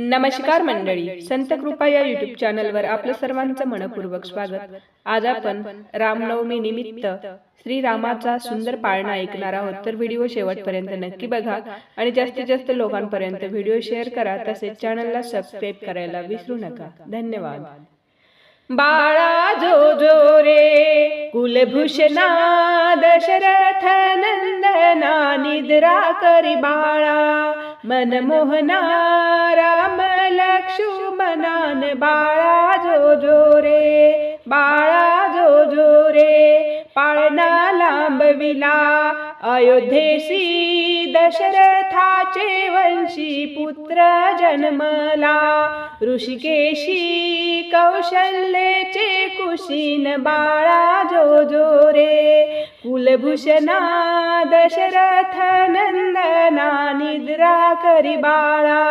नमस्कार मंडळी. संत कृपा या युट्यूब चॅनलवर आपलं सर्वांचं मनपूर्वक स्वागत. आज आपण रामनवमी निमित्त श्री रामाचा सुंदर पाळणा ऐकणार आहोत. तर व्हिडिओ शेवटपर्यंत नक्की बघा आणि जास्तीत जास्त लोकांपर्यंत व्हिडिओ शेअर करा. तसेच चॅनलला सबस्क्राईब करायला विसरू नका. धन्यवाद. बाळा जो जो रे कुलभूषणा दशरथ नंदना निद्रा करी बाळा. मनमोहना राम लक्ष्मणान बाळा जो जो रे बाळा जो जो रे पाळणा लांबविला अयोध्येशी दशरथाचे वंशी पुत्र जन्मला ऋषिकेशी कौशल्येचे कुशीन बाळा जो जो रे कुलभूषणा दशरथ नंदना निद्रा करी बाळा।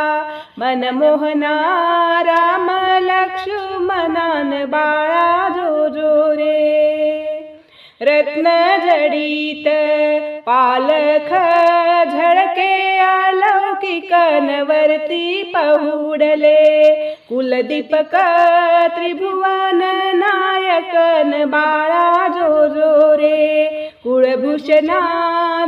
मनमोहना राम लक्ष्मणान बाळा जो जो रे। रत्न जडित पालख झळके अलौकिकनवरती पहुडले कुलदीपक त्रिभुवन नायकन बाळा जो जो रे। कुळभूषणा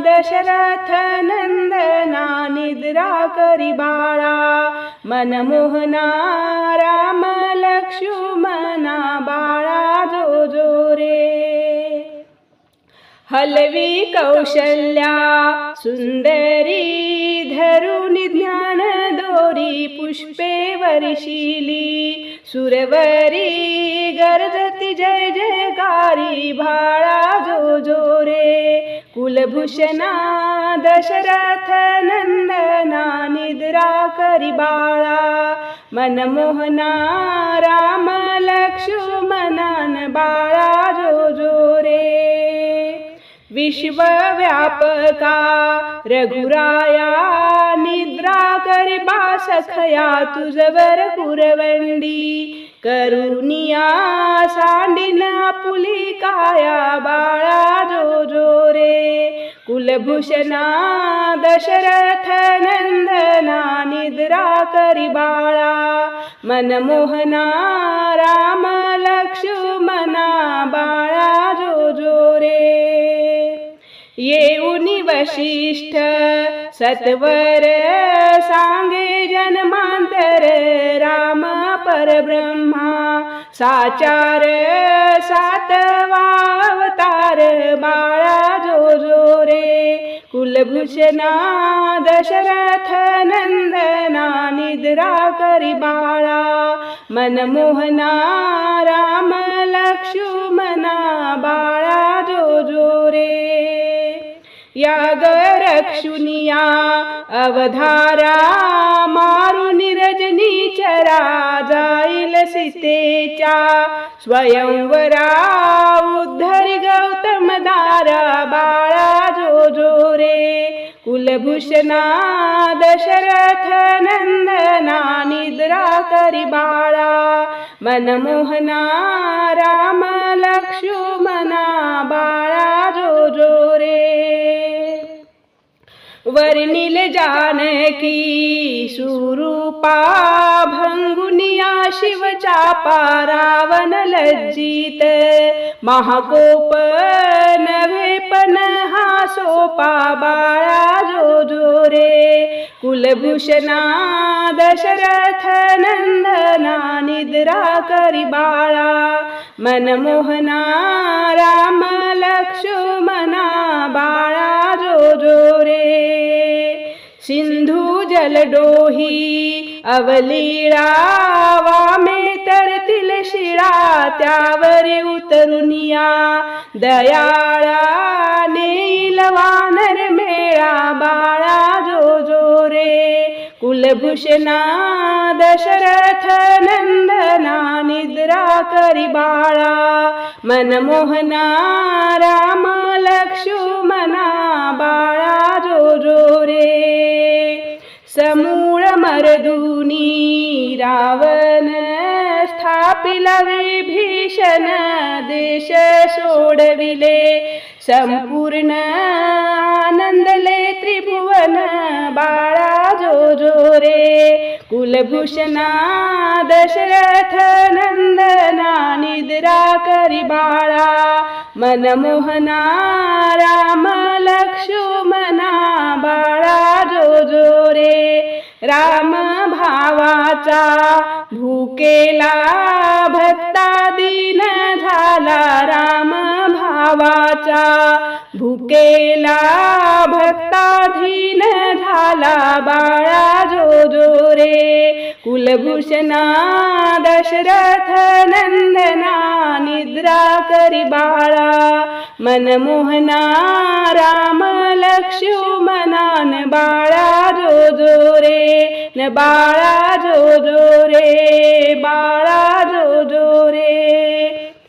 दशरथ नंदना निद्रा करी बाळा. मनमोहना राम लक्ष्मणा बाळा जो जो रे. हलवी कौशल्या सुंदरी धरुणी ज्ञान दोरी पुष्पे वर्षिली सुरवरी गरजती जय जयकारी भाळा जो जो रे कुलभूषणा दशरथ नंदना निद्रा करी बाळा. मनमोहना राम लक्ष्मणान बाळा जो जो रे विश्वव्यापका रघुराया करी बासखया तुझवर पुरवंडी. करुनिया सांडिन आपुली काया बाळा जो जो रे कुलभूषणा दशरथ नंदना निद्रा करी बाळा. मनमोहना राम लक्ष्मणा बाळा जो जो रे येऊनी वशिष्ठ सत्वर सांगे जन्मांतर राम परब्रह्मा साचार सातवा अवतार बाळा जो जो रे कुलभूषणा दशरथ नंदना निद्रा करी बाळा मनमोहना राम लक्ष्मणा बाळा या गरक्षुनिया अवधारा मारुनी चरा जाईल सीतेच्या स्वयंवरा उद्धरी गौतम दारा बाळा जो जो रे कुलभूषणा दशरथ नंदना निद्रा करी बाळा मनमोहना राम लक्ष्मणा बाळा जो जो रे वर्णिल जानकी सुरूपा भंगुनिया शिवचा पारावन लज्जित। महाकोप नव्हे पण हा सोपा बाळा जो जो रे कुलभूषणा दशरथ नंदना निद्रा करी बाळा। मनमोहना राम लक्ष्मणा बाळा। रे. सिंधू जलडोही अवलीळा वामे तरतील शिळा त्यावर उतरुनिया दयाळा नेईल वानर मेळा बाळा कुलभूषणा दशरथ नंदना निद्रा करी बाळा मनमोहना राम लक्ष्मणा बाळा जो जो रे. समूळ मरदुनी रावण स्थापिला विभीषण देश सोडविले. संपूर्ण आनंदले त्रिभुवन बाळा जो कुलभूषणा दशरथ नंदना निद्रा करी बाळा। मनमोहना राम लक्ष्मणा बाळा जो जो रे राम भावाचा भूकेला भक्त भावाचा भुकेला भक्ताधीन झाला बाळा जो जो रे कुलभूषणा दशरथ नंदना निद्रा करी बाळा. मनमोहना राम लक्ष्मणान बाळा जो जो रे न बाळा जो जो रे बाळा जो जो रे